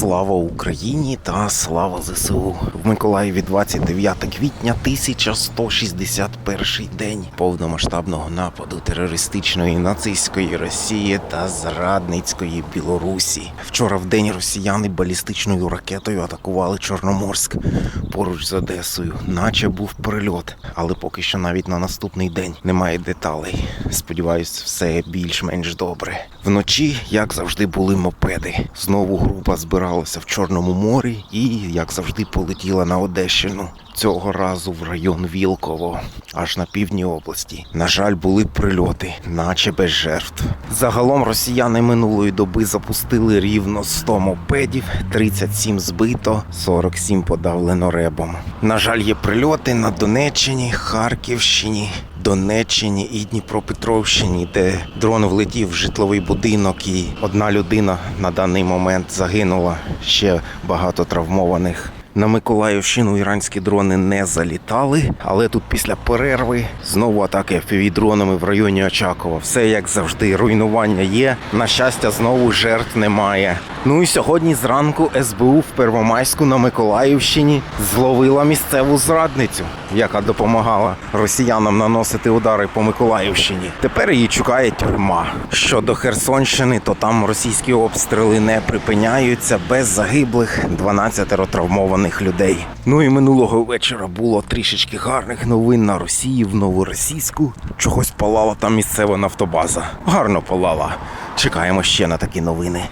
Слава Україні та слава ЗСУ. В Миколаєві 29 квітня 1161 день повномасштабного нападу терористичної нацистської Росії та зрадницької Білорусі. Вчора в день росіяни балістичною ракетою атакували Чорноморськ поруч з Одесою, наче був прильот. Але поки що навіть на наступний день немає деталей. Сподіваюсь, все більш-менш добре. Вночі, як завжди, були мопеди. Знову група збиралася в Чорному морі і, як завжди, полетіла на Одещину. Цього разу в район Вілково, аж на півдні області. На жаль, були прильоти, наче без жертв. Загалом росіяни минулої доби запустили рівно 100 мопедів, 37 збито, 47 подавлено ребом. На жаль, є прильоти на Донеччині, Харківщині. Донеччині і Дніпропетровщині, де дрон влетів в житловий будинок, і одна людина на даний момент загинула. Ще багато травмованих. На Миколаївщину іранські дрони не залітали, але тут після перерви знову атаки FPV-дронами в районі Очакова. Все як завжди, руйнування є. На щастя, знову жертв немає. Ну і сьогодні зранку СБУ в Первомайську на Миколаївщині зловила місцеву зрадницю, яка допомагала росіянам наносити удари по Миколаївщині. Тепер її чекає тюрма. Щодо Херсонщини, то там російські обстріли не припиняються без загиблих 12 травмованих людей. Ну і минулого вечора було трішечки гарних новин на Росії в Новоросійську. Чогось палала там місцева нафтобаза. Гарно палала. Чекаємо ще на такі новини.